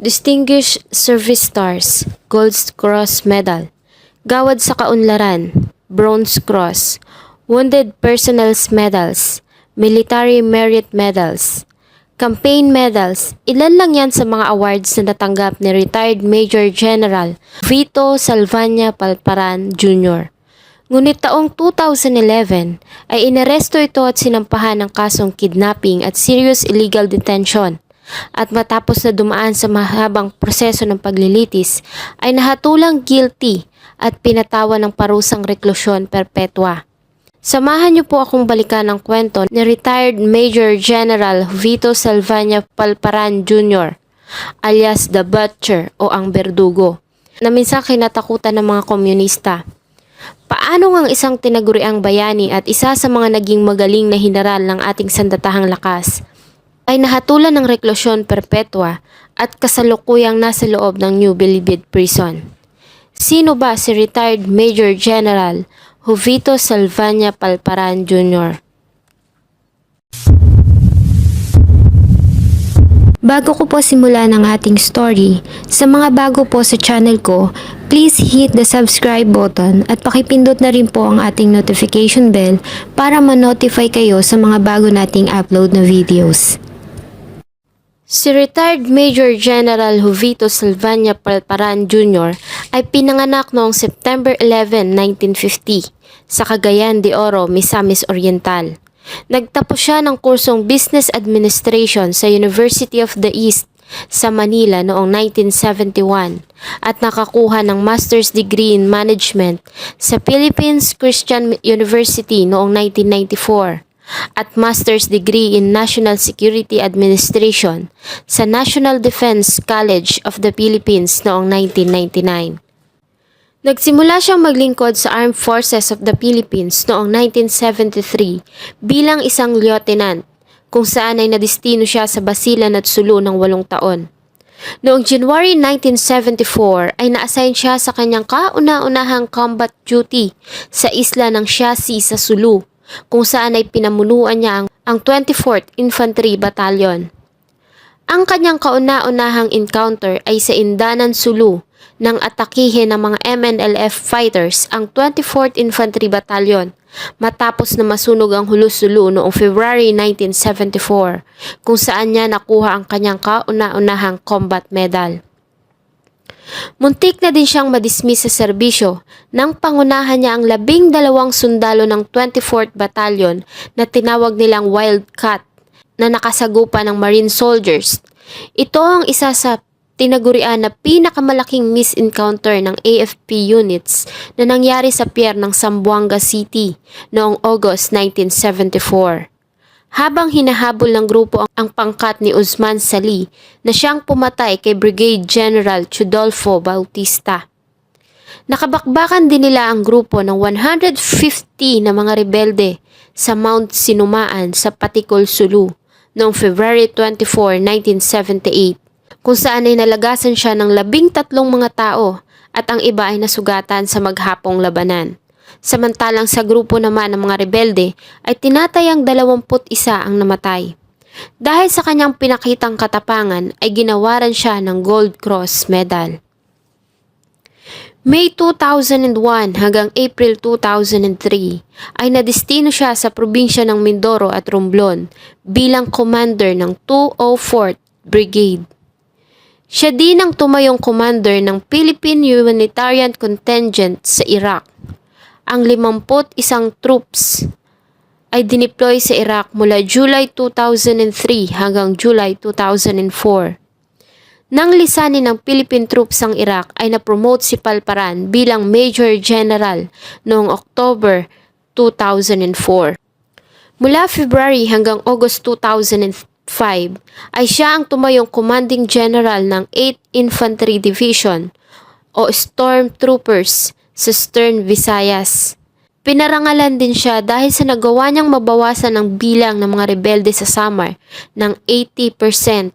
Distinguished Service Stars, Gold Cross Medal, Gawad sa Kaunlaran, Bronze Cross, Wounded Personnel's Medals, Military Merit Medals, Campaign Medals, ilan lang yan sa mga awards na natanggap ni retired Major General Vito Salvania Palparan Jr. Ngunit taong 2011 ay inaresto ito at sinampahan ng kasong kidnapping at serious illegal detention. At matapos na dumaan sa mahabang proseso ng paglilitis, ay nahatulang guilty at pinatawan ng parusang reklusyon perpetua. Samahan niyo po akong balikan ang kwento ni retired Major General Vito Salvania Palparan Jr. alias The Butcher o ang Berdugo na minsan kinatakutan ng mga komunista. Paano ang isang tinaguriang bayani at isa sa mga naging magaling na hinaral ng ating sandatahang lakas ay nahatulan ng reklusyon perpetua at kasalukuyang nasa loob ng New Bilibid Prison. Sino ba si retired Major General Jovito Salvania Palparan Jr.? Bago ko po simulan ang ating story, sa mga bago po sa channel ko, please hit the subscribe button at pakipindot na rin po ang ating notification bell para ma-notify kayo sa mga bago nating upload na videos. Si retired Major General Jovito Salvania Palparan Jr. ay pinanganak noong September 11, 1950 sa Cagayan de Oro, Misamis Oriental. Nagtapos siya ng kursong Business Administration sa University of the East sa Manila noong 1971 at nakakuha ng master's degree in management sa Philippines Christian University noong 1994 at master's degree in National Security Administration sa National Defense College of the Philippines noong 1999. Nagsimula siyang maglingkod sa Armed Forces of the Philippines noong 1973 bilang isang lieutenant kung saan ay nadistino siya sa Basilan at Sulu ng walong taon. Noong January 1974 ay na-assign siya sa kanyang kauna-unahang combat duty sa isla ng Siasi sa Sulu kung saan ay pinamunuan niya ang, ang 24th Infantry Battalion. Ang kanyang kauna-unahang encounter ay sa Indanan Sulu nang atakihin ng mga MNLF fighters ang 24th Infantry Battalion matapos na masunog ang Hulu-Sulu noong February 1974 kung saan niya nakuha ang kanyang kauna-unahang combat medal. Muntik na din siyang madismiss sa serbisyo nang pangunahan niya ang labing dalawang sundalo ng 24th Battalion na tinawag nilang Wildcat na nakasagupa ng Marine soldiers. Ito ang isa sa tinagurian na pinakamalaking misencounter ng AFP units na nangyari sa pier ng Zamboanga City noong August 1974. Habang hinahabol ng grupo ang pangkat ni Usman Sali na siyang pumatay kay Brigade General Chudolfo Bautista. Nakabakbakan din nila ang grupo ng 150 na mga rebelde sa Mount Sinumaan sa Patikol, Sulu noong February 24, 1978 kung saan ay nalagasan siya ng labing tatlong mga tao at ang iba ay nasugatan sa maghapong labanan. Samantalang sa grupo naman ng mga rebelde ay tinatayang 21 ang namatay. Dahil sa kanyang pinakitang katapangan ay ginawaran siya ng Gold Cross Medal. May 2001 hanggang April 2003 ay nadistino siya sa probinsya ng Mindoro at Romblon bilang commander ng 204th Brigade. Siya din ang tumayong commander ng Philippine Humanitarian Contingent sa Iraq. Ang 51 troops ay dineploy sa Iraq mula July 2003 hanggang July 2004. Nang lisanin ng Philippine troops ang Iraq ay napromote si Palparan bilang Major General noong October 2004. Mula February hanggang August 2005 ay siya ang tumayong commanding general ng 8th Infantry Division o Stormtroopers sa Stern, Visayas. Pinarangalan din siya dahil sa nagawa niyang mabawasan ang bilang ng mga rebelde sa Samar ng 80%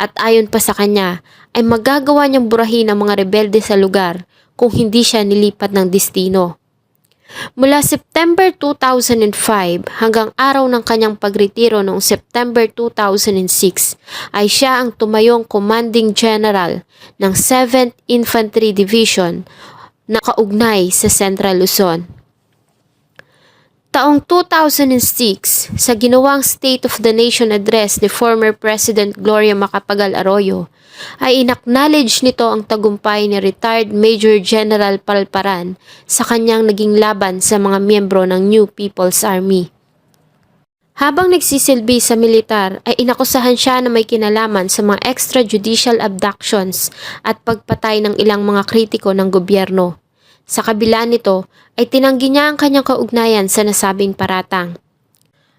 at ayon pa sa kanya ay magagawa niyang burahin ang mga rebelde sa lugar kung hindi siya nilipat ng destino. Mula September 2005 hanggang araw ng kanyang pagretiro noong September 2006 ay siya ang tumayong commanding general ng 7th Infantry Division na kaugnay sa Central Luzon. Taong 2006, sa ginawang State of the Nation address ni former President Gloria Macapagal Arroyo, ay inacknowledge nito ang tagumpay ni retired Major General Palparan sa kanyang naging laban sa mga miyembro ng New People's Army. Habang nagsisilbi sa militar ay inakusahan siya na may kinalaman sa mga extrajudicial abductions at pagpatay ng ilang mga kritiko ng gobyerno. Sa kabila nito ay tinanggi niya ang kanyang kaugnayan sa nasabing paratang.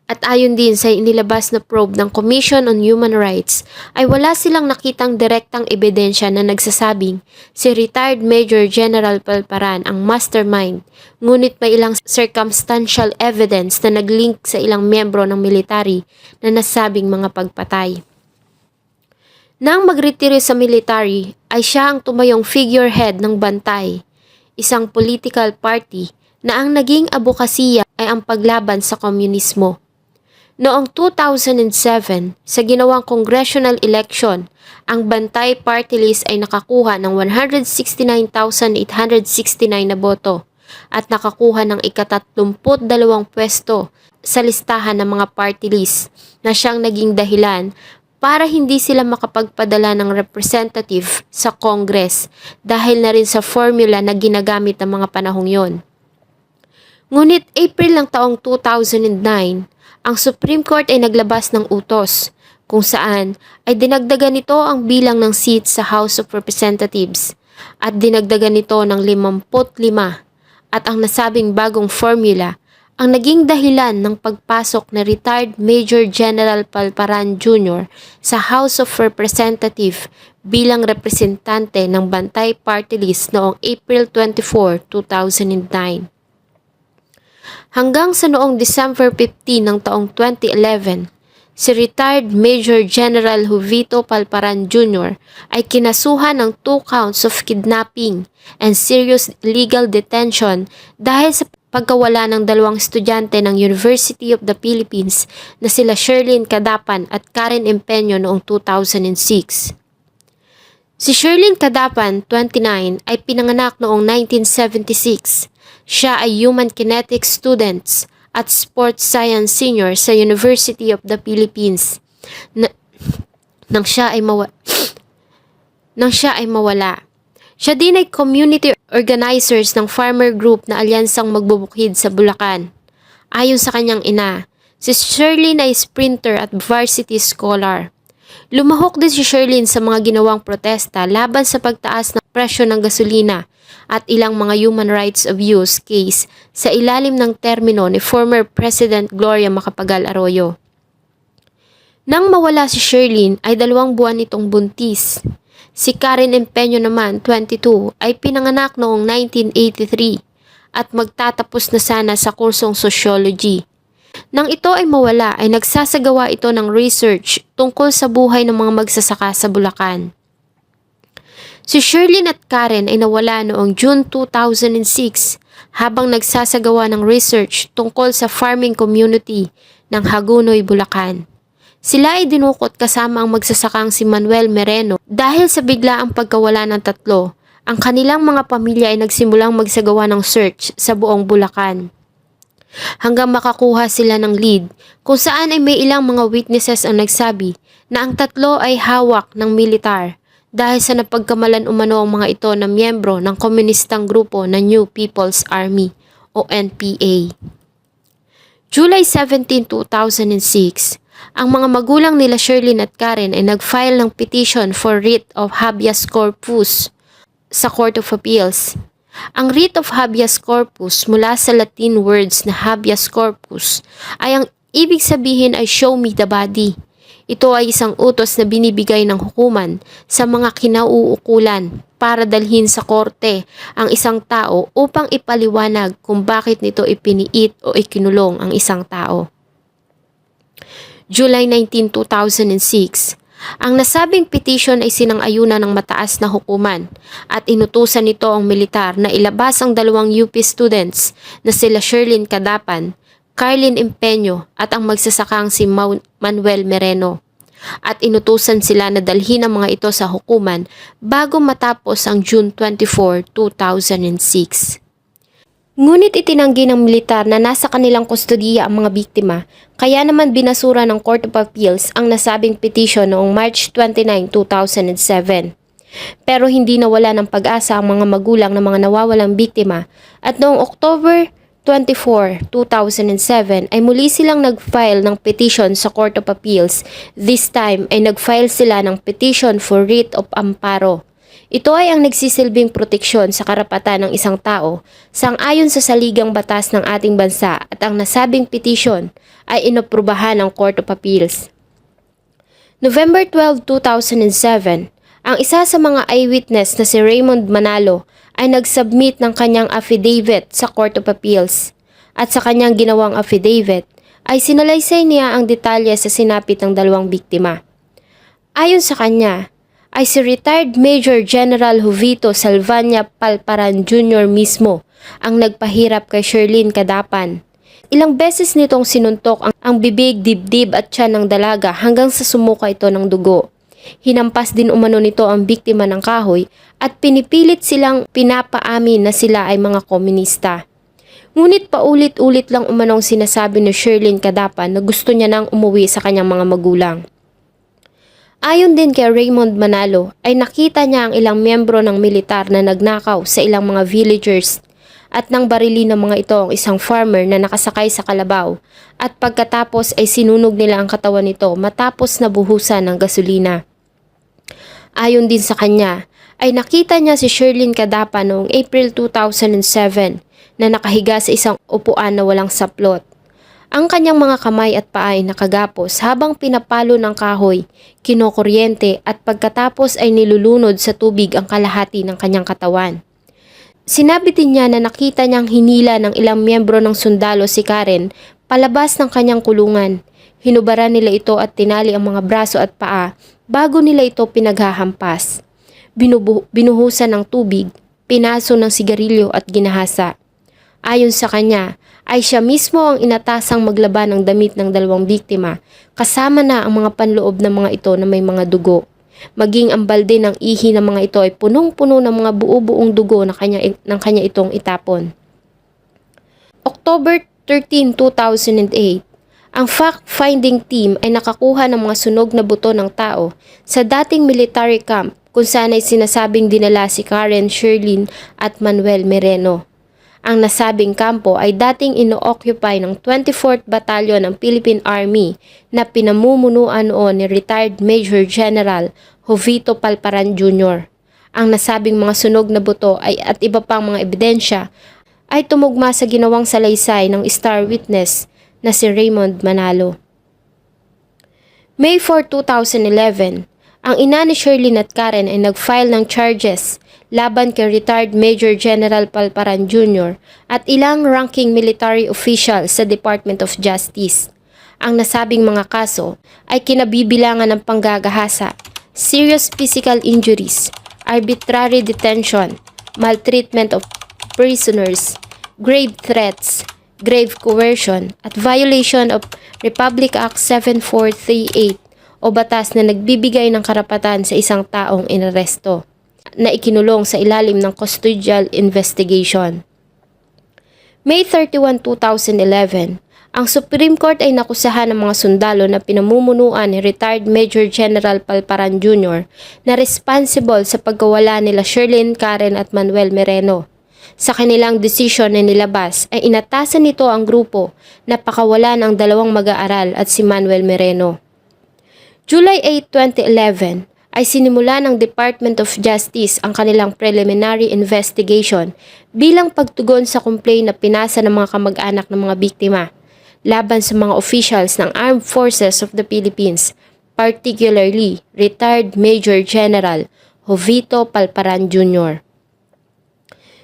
At ayon din sa inilabas na probe ng Commission on Human Rights ay wala silang nakitang direktang ebidensya na nagsasabing si retired Major General Palparan ang mastermind ngunit may ilang circumstantial evidence na naglink sa ilang miyembro ng military na nasabing mga pagpatay. Nang magretiro sa military ay siya ang tumayong figurehead ng bantay, isang political party na ang naging abokasiya ay ang paglaban sa komunismo. Noong 2007, sa ginawang congressional election, ang Bantay Party List ay nakakuha ng 169,869 na boto at nakakuha ng ikatatlumput dalawang pwesto sa listahan ng mga party list na siyang naging dahilan para hindi sila makapagpadala ng representative sa Congress dahil na rin sa formula na ginagamit ng mga panahong yon. Ngunit April ng taong 2009, ang Supreme Court ay naglabas ng utos kung saan ay dinagdagan nito ang bilang ng seats sa House of Representatives at dinagdagan nito ng 55 at ang nasabing bagong formula ang naging dahilan ng pagpasok na retired Major General Palparan Jr. sa House of Representatives bilang representante ng Bantay Party List noong April 24, 2009. Hanggang sa noong December 15 ng taong 2011, si retired Major General Jovito Palparan Jr. ay kinasuhan ng two counts of kidnapping and serious legal detention dahil sa pagkawala ng dalawang estudyante ng University of the Philippines na sila Sherlyn Cadapan at Karen Empeño noong 2006. Si Sherlyn Cadapan, 29, ay pinanganak noong 1976 siya ay Human Kinetics Students at Sports Science Senior sa University of the Philippines. Na, nang siya ay mawa, nang siya ay mawala. Siya din ay community organizers ng farmer group na alyansang magbubukid sa Bulacan. Ayon sa kanyang ina, si Sherlyn ay sprinter at varsity scholar. Lumahok din si Sherlyn sa mga ginawang protesta laban sa pagtaas ng presyo ng gasolina at ilang mga human rights abuse case sa ilalim ng termino ni former President Gloria Macapagal Arroyo. Nang mawala si Sherlyn ay dalawang buwan itong buntis. Si Karen Empeño naman, 22, ay pinanganak noong 1983 at magtatapos na sana sa kursong sociology. Nang ito ay mawala ay nagsasagawa ito ng research tungkol sa buhay ng mga magsasaka sa Bulacan. Si Sherlyn at Karen ay nawala noong June 2006 habang nagsasagawa ng research tungkol sa farming community ng Hagunoy, Bulacan. Sila ay dinukot kasama ang magsasakang si Manuel Mereno dahil sa biglaang pagkawala ng tatlo. Ang kanilang mga pamilya ay nagsimulang magsagawa ng search sa buong Bulacan. Hanggang makakuha sila ng lead kung saan ay may ilang mga witnesses ang nagsabi na ang tatlo ay hawak ng militar dahil sa napagkamalan umano ang mga ito na miyembro ng komunistang grupo na New People's Army o NPA. July 17, 2006, ang mga magulang nila Sherlyn at Karen ay nag-file ng petition for writ of habeas corpus sa Court of Appeals. Ang writ of habeas corpus mula sa Latin words na habeas corpus ay ang ibig sabihin ay show me the body ito ay isang utos na binibigay ng hukuman sa mga kinauukulan para dalhin sa korte ang isang tao upang ipaliwanag kung bakit nito ipiniit o ikinulong ang isang tao. July 19, 2006, Ang nasabing petition ay sinang-ayunan ng mataas na hukuman at inutusan nito ang militar na ilabas ang dalawang UP students na sila Sherlyn Cadapan, Carlin Empeño at ang magsasakang si Manuel Mereno. At inutusan sila na dalhin ang mga ito sa hukuman bago matapos ang June 24, 2006. Ngunit itinanggi ng militar na nasa kanilang kustodiya ang mga biktima, kaya naman binasura ng Court of Appeals ang nasabing petition noong March 29, 2007. Pero hindi nawala ng pag-asa ang mga magulang ng mga nawawalang biktima at noong October 24, 2007 ay muli silang nag-file ng petition sa Court of Appeals. This time ay nag-file sila ng petition for writ of amparo. Ito ay ang nagsisilbing proteksyon sa karapatan ng isang tao sang-ayon sa saligang batas ng ating bansa at ang nasabing petition ay inoprubahan ng Court of Appeals. November 12, 2007, ang isa sa mga eyewitness na si Raymond Manalo ay nag-submit ng kanyang affidavit sa Court of Appeals. At sa kanyang ginawang affidavit ay sinalaysay niya ang detalye sa sinapit ng dalawang biktima. Ayon sa kanya, ay si retired Major General Jovito Salvania Palparan Jr. mismo ang nagpahirap kay Sherlyn Kadapan. Ilang beses nitong sinuntok ang, ang bibig, dibdib at tiyan ng dalaga hanggang sa sumuka ito ng dugo. Hinampas din umano nito ang biktima ng kahoy at pinipilit silang pinapaamin na sila ay mga komunista. Ngunit paulit-ulit lang umanong sinasabi ni Sherlyn Kadapan na gusto niya nang umuwi sa kanyang mga magulang. Ayon din kay Raymond Manalo ay nakita niya ang ilang miyembro ng militar na nagnakaw sa ilang mga villagers at nang barili ng mga ito ang isang farmer na nakasakay sa kalabaw at pagkatapos ay sinunog nila ang katawan nito matapos na buhusan ng gasolina. Ayon din sa kanya, ay nakita niya si Sherlyn Kadapa noong April 2007 na nakahiga sa isang upuan na walang saplot. Ang kanyang mga kamay at paa ay nakagapos habang pinapalo ng kahoy, kinokuryente at pagkatapos ay nilulunod sa tubig ang kalahati ng kanyang katawan. Sinabi din niya na nakita niyang hinila ng ilang miyembro ng sundalo si Karen palabas ng kanyang kulungan. Hinubaran nila ito at tinali ang mga braso at paa bago nila ito pinaghahampas. Binubu- binuhusan ng tubig, pinaso ng sigarilyo at ginahasa. Ayon sa kanya, ay siya mismo ang inatasang maglaban ng damit ng dalawang biktima, kasama na ang mga panloob ng mga ito na may mga dugo. Maging ang balde ng ihi ng mga ito ay punong-puno ng mga buo-buong dugo na kanya, ng kanya itong itapon. October 13, 2008, ang fact-finding team ay nakakuha ng mga sunog na buto ng tao sa dating military camp kung saan ay sinasabing dinala si Karen Sherlyn at Manuel Mereno. Ang nasabing kampo ay dating ino-occupy ng 24th Battalion ng Philippine Army na pinamumunuan noon ni retired Major General Jovito Palparan Jr. Ang nasabing mga sunog na buto ay at iba pang mga ebidensya ay tumugma sa ginawang salaysay ng star witness na si Raymond Manalo. May 4, 2011, ang ina ni Sherlyn at Karen ay nag-file ng charges laban kay retired Major General Palparan Jr. at ilang ranking military official sa Department of Justice. Ang nasabing mga kaso ay kinabibilangan ng panggagahasa, serious physical injuries, arbitrary detention, maltreatment of prisoners, grave threats, grave coercion, at violation of Republic Act 7438 o batas na nagbibigay ng karapatan sa isang taong inaresto na ikinulong sa ilalim ng custodial investigation. May 31, 2011, ang Supreme Court ay nakusahan ng mga sundalo na pinamumunuan ni retired Major General Palparan Jr. na responsible sa pagkawala nila Sherlyn, Karen at Manuel Mereno. Sa kanilang desisyon na nilabas ay inatasan nito ang grupo na pakawalan ang dalawang mag-aaral at si Manuel Mereno. July 8, 2011 ay sinimula ng Department of Justice ang kanilang preliminary investigation bilang pagtugon sa complaint na pinasa ng mga kamag-anak ng mga biktima laban sa mga officials ng Armed Forces of the Philippines, particularly retired Major General Jovito Palparan Jr.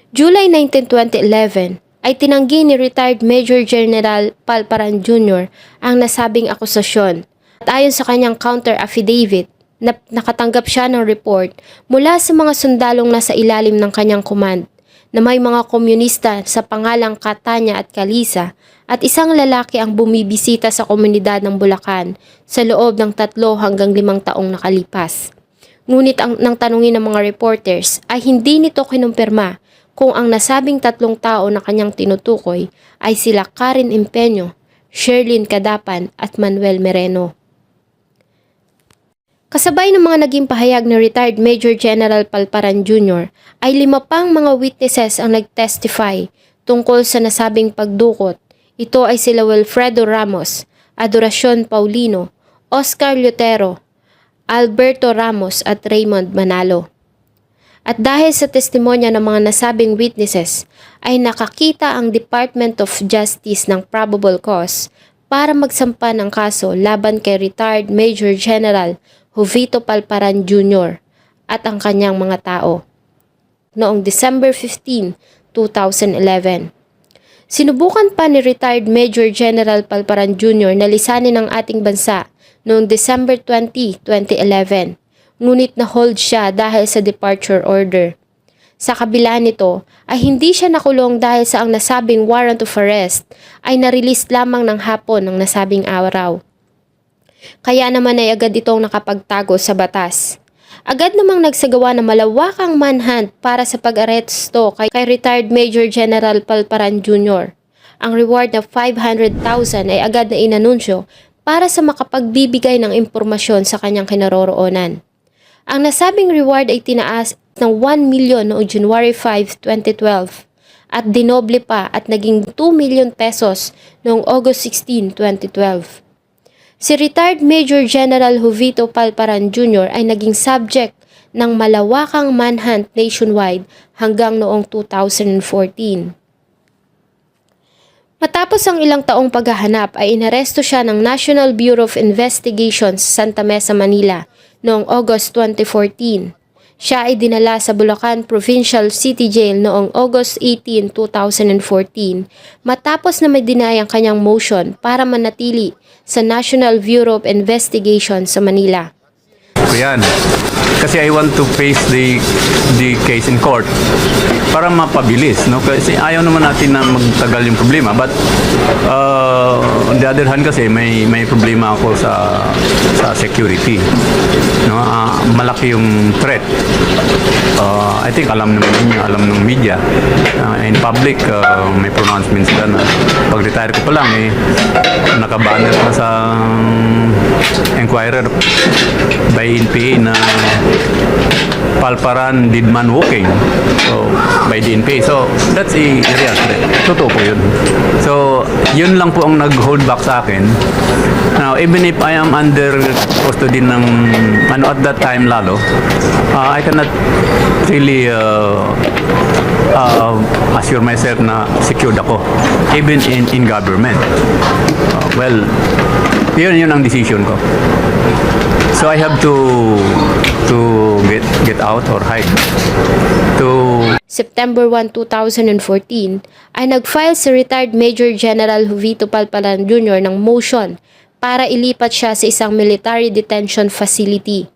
July 19, 2011 ay tinanggi ni retired Major General Palparan Jr. ang nasabing akusasyon at ayon sa kanyang counter affidavit, na nakatanggap siya ng report mula sa mga sundalong nasa ilalim ng kanyang command na may mga komunista sa pangalang Katanya at Kalisa at isang lalaki ang bumibisita sa komunidad ng Bulacan sa loob ng tatlo hanggang limang taong nakalipas. Ngunit ang nang tanungin ng mga reporters ay hindi nito kinumpirma kung ang nasabing tatlong tao na kanyang tinutukoy ay sila Karen Empeño, Sherlyn Cadapan at Manuel Mereno. Kasabay ng mga naging pahayag ni retired Major General Palparan Jr. ay lima pang mga witnesses ang nag-testify tungkol sa nasabing pagdukot. Ito ay sila Wilfredo Ramos, Adoracion Paulino, Oscar Lutero, Alberto Ramos at Raymond Manalo. At dahil sa testimonya ng mga nasabing witnesses, ay nakakita ang Department of Justice ng probable cause para magsampa ng kaso laban kay retired Major General Jovito Palparan Jr. at ang kanyang mga tao. Noong December 15, 2011. Sinubukan pa ni retired Major General Palparan Jr. na lisanin ang ating bansa noong December 20, 2011. Ngunit na-hold siya dahil sa departure order. Sa kabila nito ay hindi siya nakulong dahil sa ang nasabing warrant of arrest ay narelease lamang ng hapon ng nasabing araw. Kaya naman ay agad itong nakapagtago sa batas. Agad namang nagsagawa ng malawakang manhunt para sa pag-aresto kay, kay retired Major General Palparan Jr. Ang reward na 500,000 ay agad na inanunsyo para sa makapagbibigay ng impormasyon sa kanyang kinaroroonan. Ang nasabing reward ay tinaas ng 1 million noong January 5, 2012 at dinoble pa at naging 2 million pesos noong August 16, 2012. Si retired Major General Jovito Palparan Jr. ay naging subject ng malawakang manhunt nationwide hanggang noong 2014. Matapos ang ilang taong paghahanap ay inaresto siya ng National Bureau of Investigation sa Santa Mesa, Manila noong August 2014. Siya ay dinala sa Bulacan Provincial City Jail noong August 18, 2014 matapos na may deny ang kanyang motion para manatili sa National Bureau of Investigation sa Manila. yan. Kasi I want to face the the case in court para mapabilis, no? Kasi ayaw naman natin na magtagal yung problema. But uh, on the other hand kasi may may problema ako sa sa security. No? Ah, malaki yung threat. Uh, I think alam naman ninyo, alam ng media. Uh, in public, uh, may pronouncements sila na pag-retire ko pa lang eh, nakabanner na sa Enquirer by NPA na Palparan did man walking so by the NPA so that's a real threat totoo po yun so yun lang po ang nag-hold back sa akin. Now even if I am under custody ng ano at that time lalo uh, I cannot really uh, uh, assure myself na secured ako even in in government. Uh, well yun yun ang decision ko. So I have to to get get out or hide to September 1, 2014 ay nag-file si retired Major General Jovito Palpalan Jr. ng motion para ilipat siya sa isang military detention facility.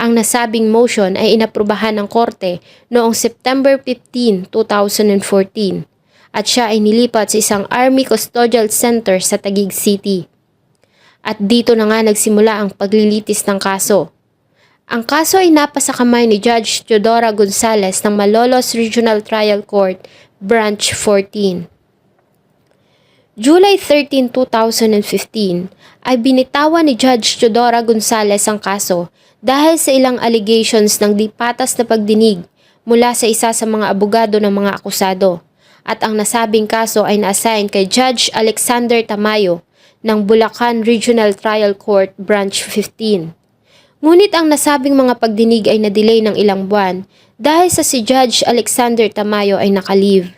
Ang nasabing motion ay inaprubahan ng korte noong September 15, 2014 at siya ay nilipat sa isang Army Custodial Center sa Taguig City. At dito na nga nagsimula ang paglilitis ng kaso. Ang kaso ay napasa kamay ni Judge Teodora Gonzales ng Malolos Regional Trial Court, Branch 14. July 13, 2015 ay binitawan ni Judge Teodora Gonzales ang kaso dahil sa ilang allegations ng di patas na pagdinig mula sa isa sa mga abogado ng mga akusado. At ang nasabing kaso ay na-assign kay Judge Alexander Tamayo ng Bulacan Regional Trial Court Branch 15. Ngunit ang nasabing mga pagdinig ay na-delay ng ilang buwan dahil sa si Judge Alexander Tamayo ay nakalive.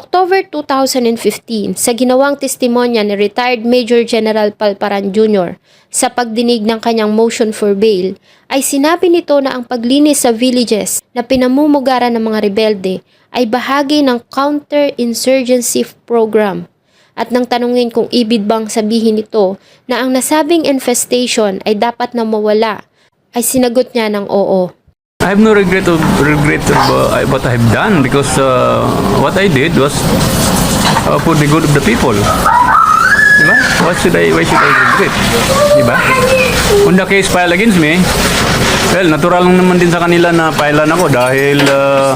October 2015, sa ginawang testimonya ni retired Major General Palparan Jr. sa pagdinig ng kanyang motion for bail, ay sinabi nito na ang paglinis sa villages na pinamumugaran ng mga rebelde ay bahagi ng counter-insurgency program at nang tanungin kung ibig bang sabihin nito na ang nasabing infestation ay dapat na mawala, ay sinagot niya ng oo. I have no regret of regret of uh, what I have done because uh, what I did was uh, for the good of the people. Diba? What should I, why should I regret? Diba? Kung the case file against me, well, natural lang naman din sa kanila na filean ako dahil uh,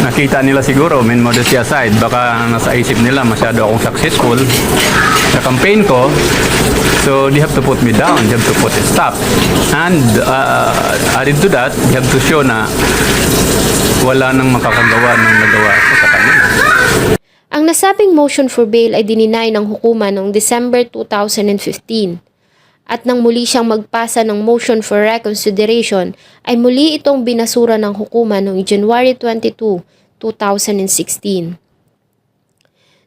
nakita nila siguro, min modesty aside, baka nasa isip nila masyado akong successful sa campaign ko. So they have to put me down, they have to put a stop. And uh, added to that, they have to show na wala nang makakagawa ng nagawa ko sa. Ang nasabing motion for bail ay dininay ng hukuman noong December 2015. At nang muli siyang magpasa ng motion for reconsideration, ay muli itong binasura ng hukuman noong January 22, 2016.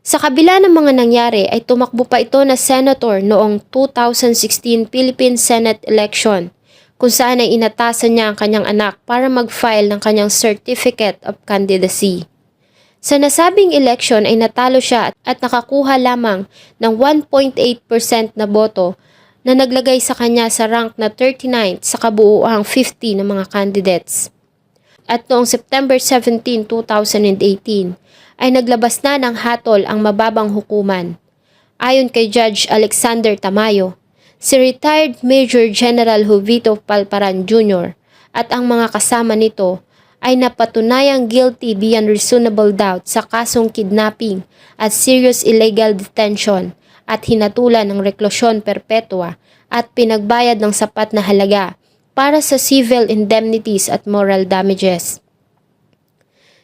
Sa kabila ng mga nangyari ay tumakbo pa ito na senator noong 2016 Philippine Senate election kung saan ay inatasan niya ang kanyang anak para mag-file ng kanyang Certificate of Candidacy. Sa nasabing election ay natalo siya at nakakuha lamang ng 1.8% na boto na naglagay sa kanya sa rank na 39 sa kabuuang 50 ng mga candidates. At noong September 17, 2018 ay naglabas na ng hatol ang mababang hukuman. Ayon kay Judge Alexander Tamayo, si retired Major General Jovito Palparan Jr. at ang mga kasama nito ay napatunayang guilty beyond reasonable doubt sa kasong kidnapping at serious illegal detention at hinatulan ng reklusyon perpetua at pinagbayad ng sapat na halaga para sa civil indemnities at moral damages.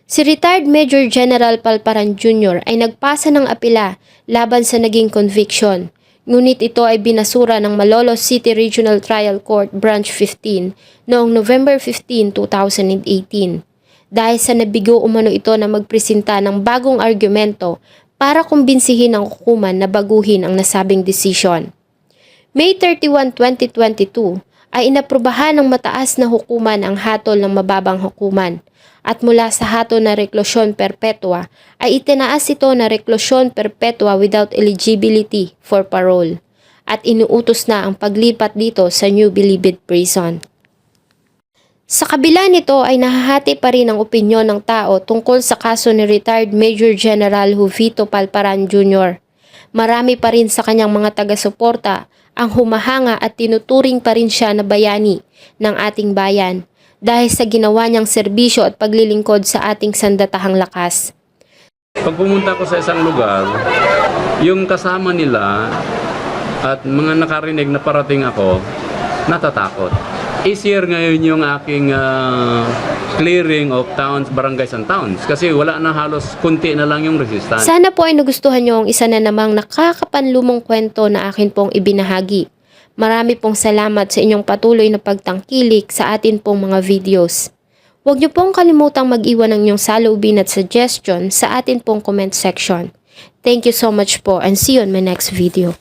Si retired Major General Palparan Jr. ay nagpasa ng apela laban sa naging conviction, ngunit ito ay binasura ng Malolos City Regional Trial Court Branch 15 noong November 15, 2018 dahil sa nabigo umano ito na magpresenta ng bagong argumento para kumbinsihin ang hukuman na baguhin ang nasabing desisyon. May 31, 2022 ay inaprubahan ng mataas na hukuman ang hatol ng mababang hukuman at mula sa hatol na reklusyon perpetua ay itinaas ito na reklusyon perpetua without eligibility for parole at inuutos na ang paglipat dito sa New Bilibid Prison. Sa kabila nito ay nahahati pa rin ang opinyon ng tao tungkol sa kaso ni retired Major General Jovito Palparan Jr. Marami pa rin sa kanyang mga taga-suporta ang humahanga at tinuturing pa rin siya na bayani ng ating bayan dahil sa ginawa niyang serbisyo at paglilingkod sa ating sandatahang lakas. Pag pumunta ko sa isang lugar, yung kasama nila at mga nakarinig na parating ako, natatakot. Easier ngayon yung aking ah, clearing of towns, barangays and towns kasi wala na halos kunti na lang yung resistance. Sana po ay nagustuhan niyo ang isa na namang nakakapanlumong kwento na akin pong ibinahagi. Marami pong salamat sa inyong patuloy na pagtangkilik sa atin pong mga videos. Huwag niyo pong kalimutang mag-iwan ng inyong saloobin at suggestion sa atin pong comment section. Thank you so much po and see you on my next video.